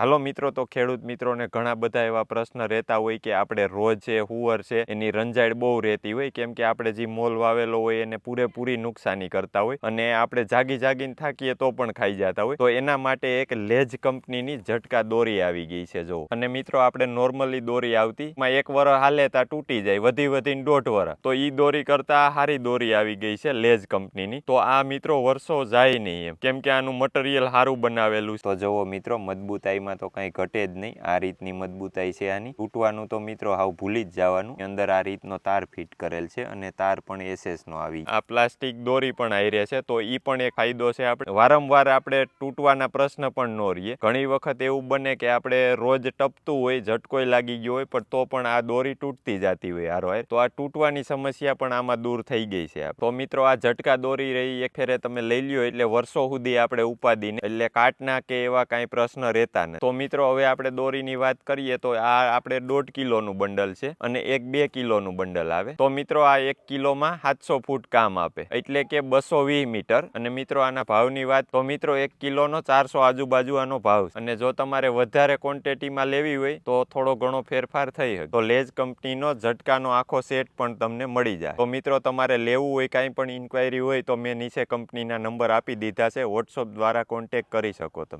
હાલો મિત્રો, તો ખેડૂત મિત્રોને ઘણા બધા એવા પ્રશ્ન રહેતા હોય કે આપણે રોજ છે, હુવર છે, એની રંજાડ બહુ રહેતી હોય. કેમ કે આપણે જે મોલ વાવેલો હોય એને પૂરેપૂરી નુકસાની કરતા હોય અને આપણે જાગી જાગીને થાકીએ તો પણ ખાઈ જતા હોય. તો એના માટે એક લેજ કંપનીની ઝટકા દોરી આવી ગઈ છે જો અને મિત્રો, આપણે નોર્મલી દોરી આવતી માં એક વર હાલે તા તૂટી જાય, વધી વધીને દોઢ વર. તો ઈ દોરી કરતા હારી દોરી આવી ગઈ છે લેજ કંપનીની. તો આ મિત્રો, વર્ષો જાય નહીં એમ. કેમ કે આનું મટીરિયલ સારું બનાવેલું. તો જુઓ મિત્રો, મજબૂતાઈમાં તો કંઈ ઘટે જ નહીં. આ રીતની મજબૂતાઈ છે આની. તૂટવાનું તો મિત્રો હાવ ભૂલી જ જવાનું. અંદર આ રીતનો તાર ફિટ કરેલ છે અને તાર પણ એસેસ નો આવી. આ પ્લાસ્ટિક દોરી પણ આવી છે, તો એ પણ એક ફાયદો છે આપણે. વારંવાર આપણે તૂટવાના પ્રશ્ન પણ ન રહીએ. ઘણી વખત એવું બને કે આપણે રોજ ટપતું હોય, ઝટકોય લાગી ગયો હોય, પણ તો પણ આ દોરી તૂટતી જતી હોય હારો તો આ તૂટવાની સમસ્યા પણ આમાં દૂર થઈ ગઈ છે તો મિત્રો આ ઝટકા દોરી રહી, એક ફેરે તમે લઈ લ્યો, એટલે વર્ષો સુધી આપણે ઉપાદીને એટલે કાટના કે એવા કાંઈ પ્રશ્ન રહેતા નથી. તો મિત્રો, હવે આપણે દોરીની વાત કરીએ તો આ આપણે દોઢ કિલોનું બંડલ છે અને એક બે કિલોનું બંડલ આવે. તો મિત્રો, આ એક કિલોમાં સાતસો ફૂટ કામ આપે. એટલે કે બસો વીસ મીટર. અને મિત્રો, આના ભાવની વાત, તો મિત્રો, એક કિલોનો ચારસો આજુબાજુ આનો ભાવ અને જો તમારે વધારે ક્વોન્ટિટીમાં લેવી હોય, તો થોડો ઘણો ફેરફાર થઈ શકે. તો લેજ કંપનીનો ઝટકાનો આખો સેટ પણ તમને મળી જાય. તો મિત્રો, તમારે લેવું હોય, કાંઈ પણ ઇન્ક્વાયરી હોય, તો મેં નીચે કંપનીના નંબર આપી દીધા છે. વોટ્સઅપ દ્વારા કોન્ટેક કરી શકો તમે.